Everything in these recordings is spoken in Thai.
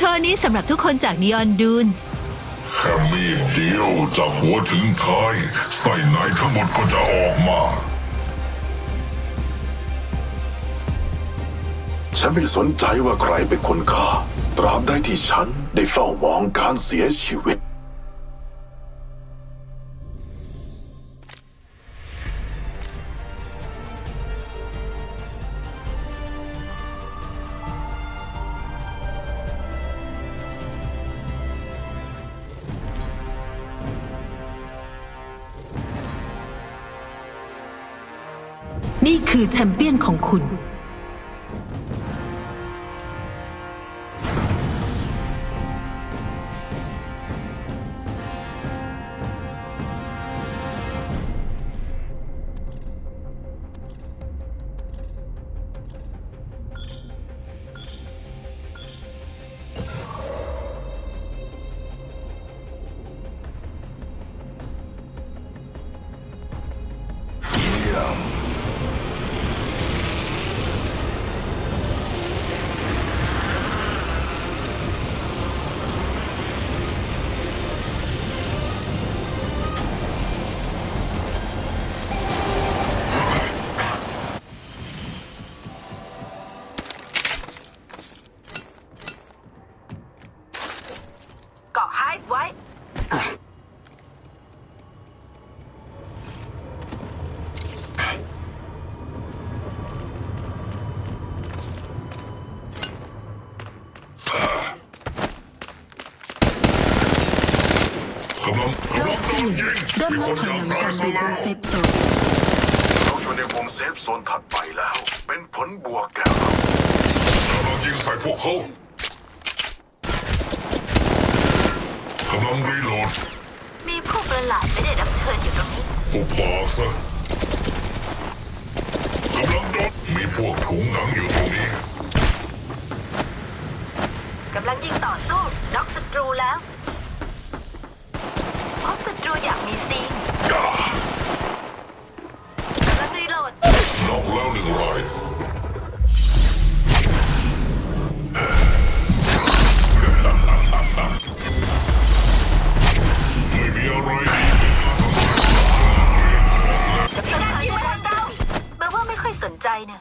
โชว์นี้สำหรับทุกคนจากนีออนดูนส์แค่มีดเดียวจากหัวถึงท้ายไส้ในทั้งหมดก็จะออกมา ฉันไม่สนใจว่าใครเป็นคนฆ่า ตราบใดที่ฉันได้เฝ้ามองการเสียชีวิต นี่คือแชมเปี้ยนของคุณ ริ่มมีนัคบนถอยหลังตายการบีบแล้วเซฟโซนเราอยู่ในวงเซฟโซนถัดไปแล้ว เป็นผลบวกแก่เรากำลังยิงใส่พวกเขากำลังรีโหลดมีผู้ประหลาดไม่ได้รับเชิญอยู่ตรงนี้ปุบปากซะกำลังโดนมีพวกถุงหนังอยู่ตรงนี้ กำลังยิงต่อสู้น็อกศัตรูแล้ว รูอยากมีซีนกำลังรีโหลดน็อกแล้วหนึ่งรายไม่มีอะไรดีกำลังหาอยู่ทางเก้าแปลว่าไม่ค่อยสนใจเนี่ย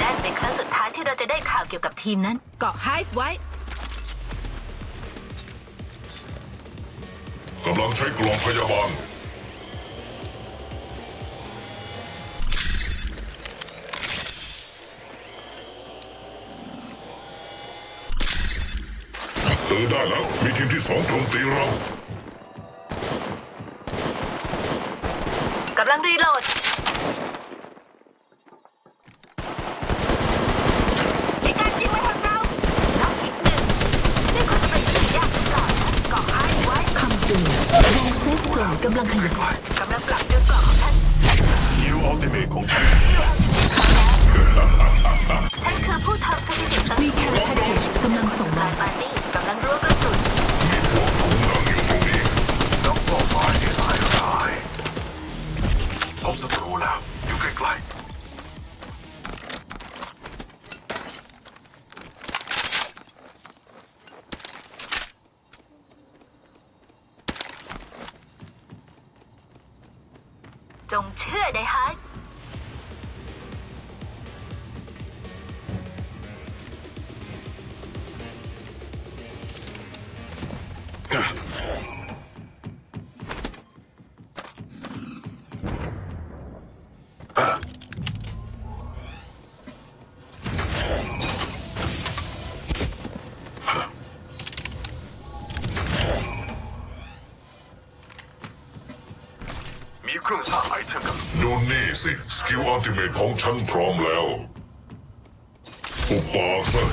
นั่นเป็นครั้งสุดท้ายที่เราจะได้ข่าวเกี่ยวกับทีมนั้น เกาะไฮไว้ กำลังใช้กล่องพยาบาล เออได้แล้ว มีทีมที่สองโจมตีเรา กำลังรีโหลด มีการยิงไว้ทางเราน็อกอีกหนึ่งนี่คุณเป็นสุดยอดหรือเปล่านะเกาะไฮไว้คำเตือนวงเซฟโซนกำลังขยายกำลังปรับจุดเกว่านสกิลอัลติเมทของฉันฉันคือผู้ทำสถิติสังมีเกแคตร์แพ็กเกจกำลังส่งมาปาร์ตี้กำลังรัวกระสุนมีพวกถุงหนังอยู่ตรงนี้เป้าหมายที่หลายรายพบศัตรูแล้วอยู่ใกล้ๆ สิสกิลอัลติเมทของฉันพร้อมแล้วปุบปากซะ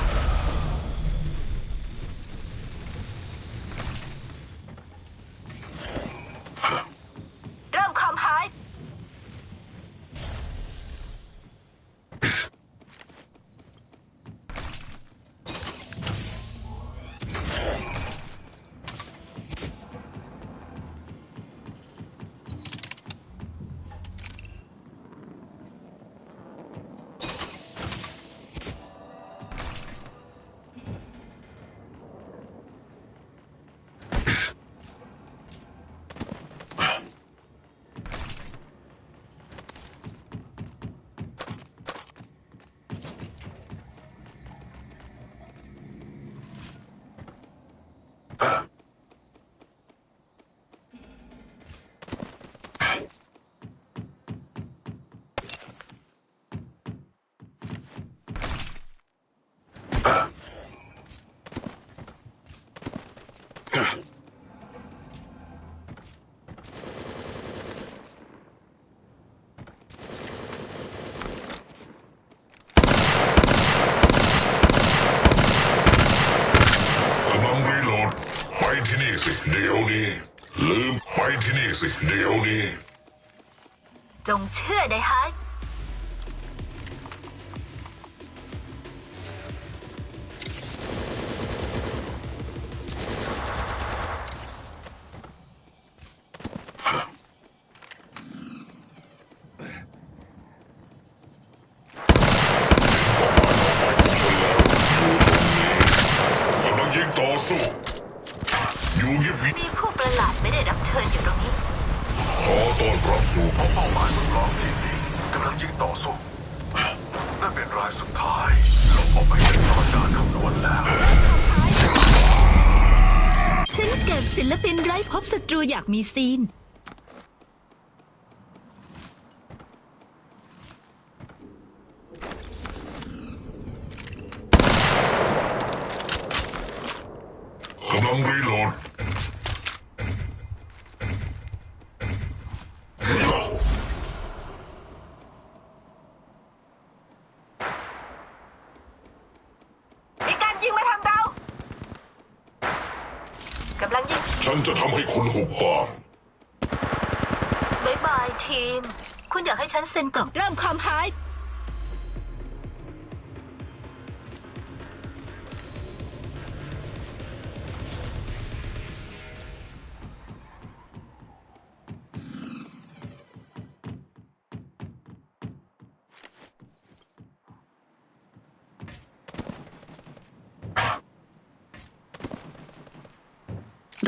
สิ เดี๋ยวนี้ จงเชื่อได้ฮะกำลังยิงต่อสู้อยู่เงียบมีผู้ ประหลาดไม่ได้รับเชิญอยู่ตรงนี้ๆขอต้อนรับสู่พบเป้าหมายทดลองที่นี่กำลังยิงต่อสู้นั่นเป็นรายสุดท้ายลบออกไปจากตอนการคำนวณแล้ว ฉันเก็บศิลปินไร้พบศัตรูอยากมีซีน กำลังรีโหลด มีการยิงมาทางเรา กำลังยิง ฉันจะทำให้คุณหุบปากบายบายทีม คุณอยากให้ฉันเซ็นกล่องเริ่มความหาย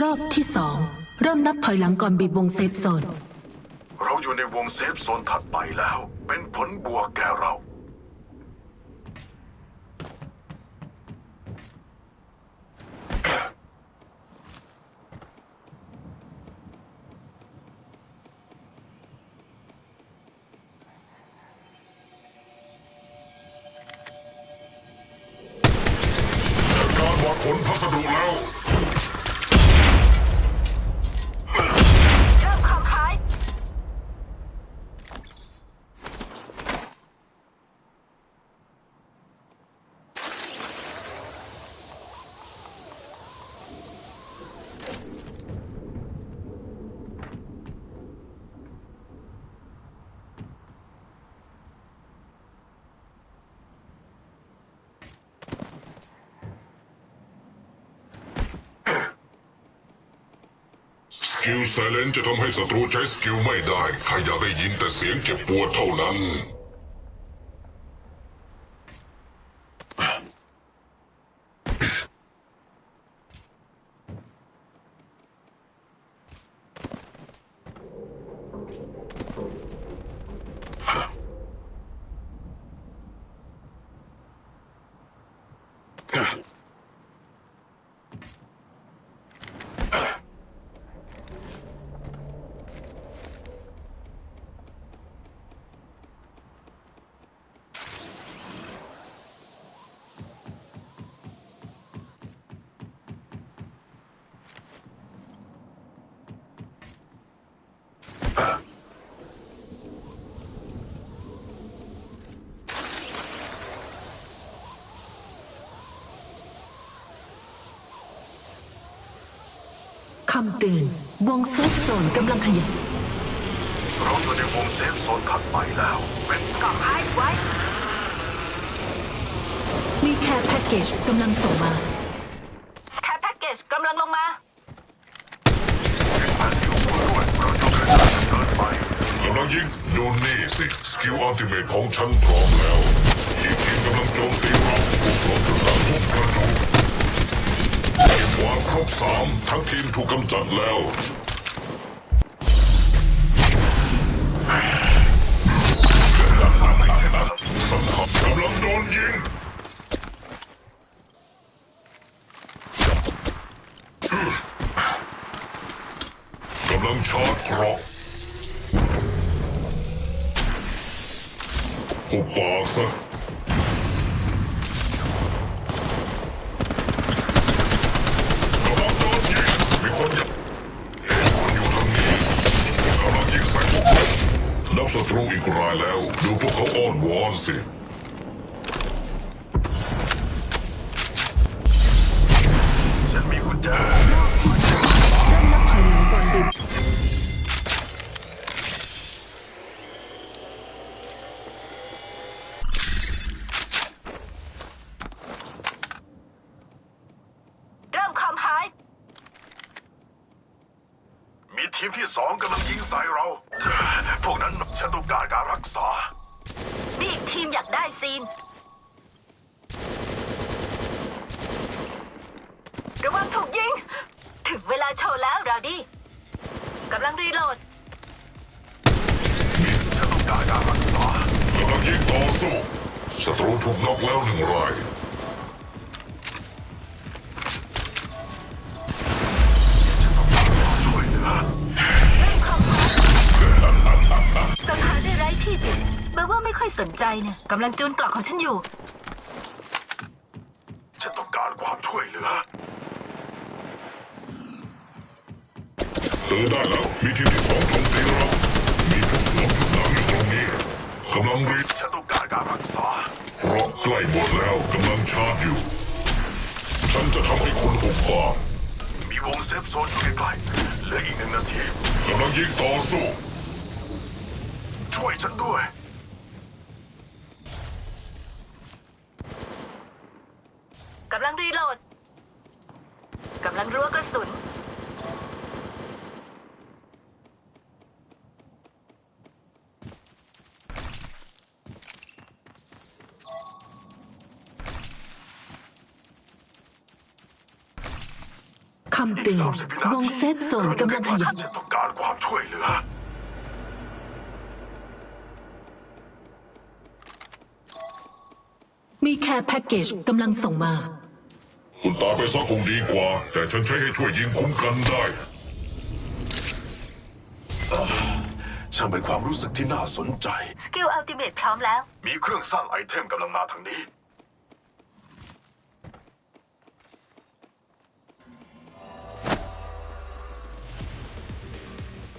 รอบที่สองเริ่มนับถอยหลังก่อนบีบวงเซฟโซน เราอยู่ในวงเซฟโซนถัดไปแล้ว เป็นผลบวกแก่เรา การวัดผลพัสดุแล้ว เริ่มความหาย ส กิลไซเลนจะทำให้ศัตรูใช้สกิลไม่ได้ใครอยากได้ยินแต่เสียงเจ็บปวดเท่านั้นำเตือนวงเซฟโซนกำลังขยับเราอยู่ในวงเซฟโซนถัดไปแล้วเป็นกล่องไอซ์ไว้ มีแค่แพ็กเกจกำลังส่งมา แค่แพ็กเกจกำลังลงมาแผนที่ของคุณด้วยเราจะกระจายกันเกินไปกำลังยิงดูนี่สิสกิลอัลติเมทของฉันพร้อมแล้ว อีกทีมกำลังโจมตีเราพวกสองจุดหลังทุกกระดูกเก็บ วางครบสามทั้งทีมถูกกำจัดแล้ว สังหารกำลังโดนยิงกำลังชาร์จเกราะหุบปากซะ นับศัตรูอีกรายแล้ว ดูพวกเขาอ่อนวอนสิ ฉันมีกุญแจเริ่มนัอมคอมมีทีมที่สองกำลังยิงใส่เรา พวกนั้นฉันต้องการการรักษา มีอีกทีมอยากได้ซีน ระวังถูกยิง ถึงเวลาโชว์แล้วราวดี้กำลังรีโหลด ฉันต้องการการรักษากำลังยิงต่อสู้ศัตรูถูกน็อกแล้วหนึ่งราย ไม่ค่อยสนใจเนี่ยกำลังจูนกล่องของฉันอยู่ ฉันต้องการความช่วยเหลือเตือนได้แล้ว มีทีมที่สองโจมตีเรามีผู้สวมชุดหนังอยู่ตรงนี้กำลังรีบฉันต้องการการรักษาเพราะใกล้หมดแล้วกำลังชาร์จอยู่ ฉันจะทำให้คุณหุบปากมีวงเซฟโซนอยู่ใกล้ๆเหลืออีกหนึ่งนาทีกำลังยิงต่อสู้ช่วยฉันด้วยำลังรีโหลด กำลังรัวกระสุน คำเตือนสามสิบวินาวงทีเซฟโซนกำลังขยับ ฉันต้องการความช่วยเหลือ มีแค่แพ็กเกจกำลังส่งมา คุณตายไปซะคงดีกว่า แต่ฉันใช้ให้ช่วยยิงคุ้มกันได้ช่างเป็นความรู้สึกที่น่าสนใจ สกิลอัลติเมทพร้อมแล้ว มีเครื่องสร้างไอเทมกำลังมาทางนี้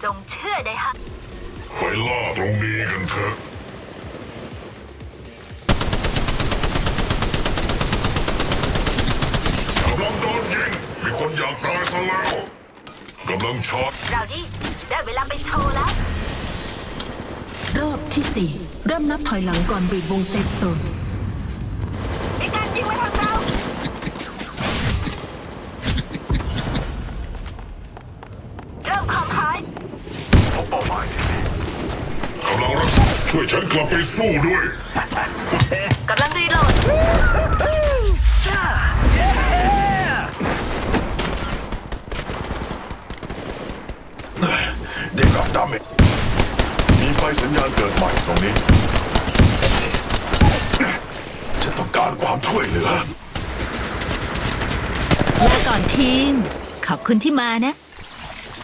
จงเชื่อได้ฮะ ไปล่าตรงนี้กันเถอะกำลังโดนยิง มีคน อยากตายซะแล้วกำลังชาร์จราวดี้ได้เวลาไปโชว์แล้ว รอบที่ 4 เริ่มนับถอยหลังก่อนบีบวงเซฟโซนมีการยิงมาทางเรา เริ่มคอมหายพบเป้าหมายที่นี่กำลังรักษาช่วยฉันกลับไปสู้ด้วย สัญญาณเกิดใหม่ตรงนี้ ฉันต้องการความช่วยเหลือ ลาก่อนทีม ขอบคุณที่มานะ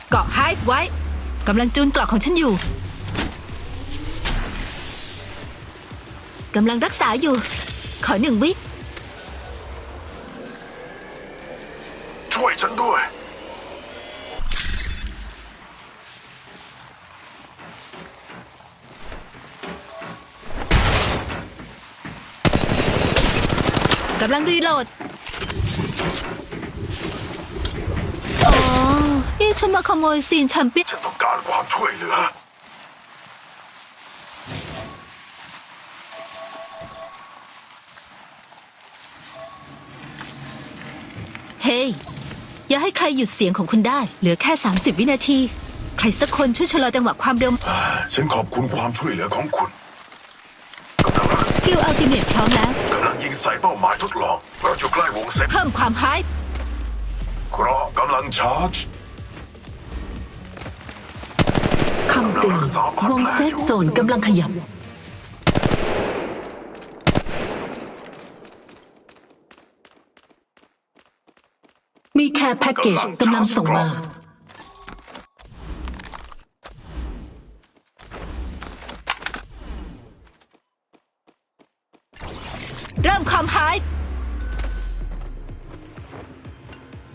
เกาะไฮป์ไว้กำลังจูนกล่องของฉันอยู่กำลังรักษาอยู่ ขอหนึ่งวิ ช่วยฉันด้วย กำลังรีโหลด อ๋อ นี่ฉันมาขโมยซีนแชมเปี้ยนฉันต้องการความช่วยเหลือ เฮ้ย อย่าให้ใครหยุดเสียงของคุณได้ เหลือแค่ 30 วินาที ใครสักคนช่วยชะลอจังหวะความเร็วฉันขอบคุณความช่วยเหลือของคุณกำลังรักสกิลอัลติเมทพร้อมแล้วกำลัง ยิงใส่เป้าหมายทดลอง เราอยู่ใกล้วงเซฟเพิ่มความไฮป์เกราะกำลังชาร์จคำเตือนวงเซฟโซนกำลังขยับ มีแค่แพ็กเกจกำลังส่งมา เริ่มความไฮป์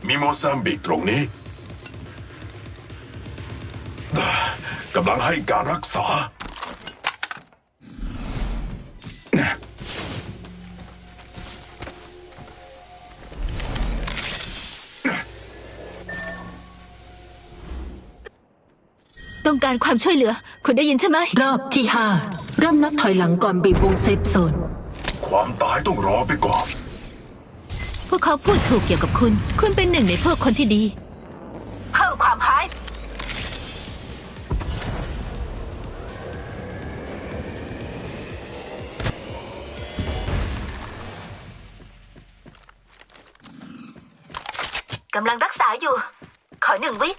มีโมซัมบิกตรงนี้ กำลังให้การรักษา ต้องการความช่วยเหลือ คุณได้ยินใช่ไหม รอบที่ 5 เริ่มนับถอยหลังก่อนบีบวงเซฟโซน ความตายต้องรอไปก่อน พวกเขาพูดถูกเกี่ยวกับคุณ คุณเป็นหนึ่งในพวกคนที่ดี เพิ่มความหายกำลังรักษาอยู่ ขอหนึ่งวิ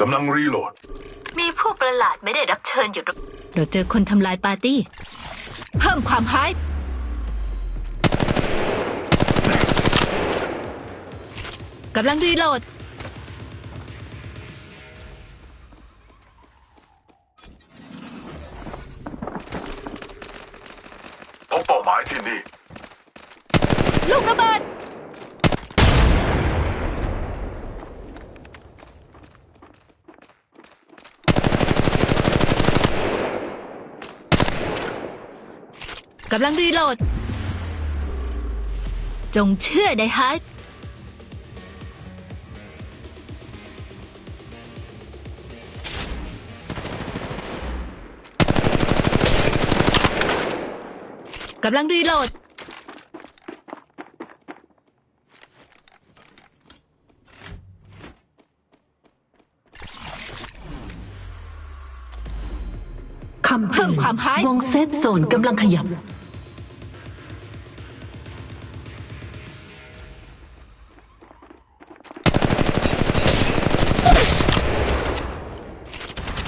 กำลังรีโหลด มีผู้ประหลาดไม่ได้รับเชิญอยู่ เราเจอคนทำลายปาร์ตี้ เพิ่มความหาย กำลังรีโหลด พบเป้าหมายที่นี่ ลูกระเบิด กำลังรีโหลด จงเชื่อในฮาร์ด กำลังรีโหลด คำเพิ่เตืมอนความไฮวงเซฟโซนกำลังขยับ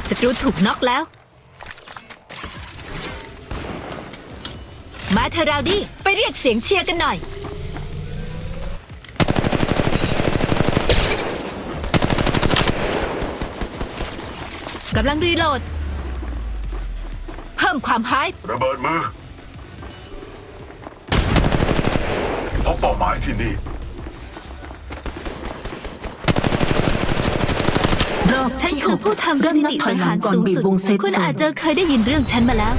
ศัตรูถูกน็อกแล้ว มาเธอะราวดี้ไปเรียกเสียงเชียร์กันหน่อย กำลังรีโหลด เพิ่มความไฮป์ระเบิดมือพบเป้าหมายที่นี่รอบฉันที่คืหอกผู้ทำสเริ่มถินับติถอสัยงหลัหางรก่อนสูงบีบสุดวงเซฟคุณโซอาจนจะเคยได้ยินเรื่องฉันมาแล้ว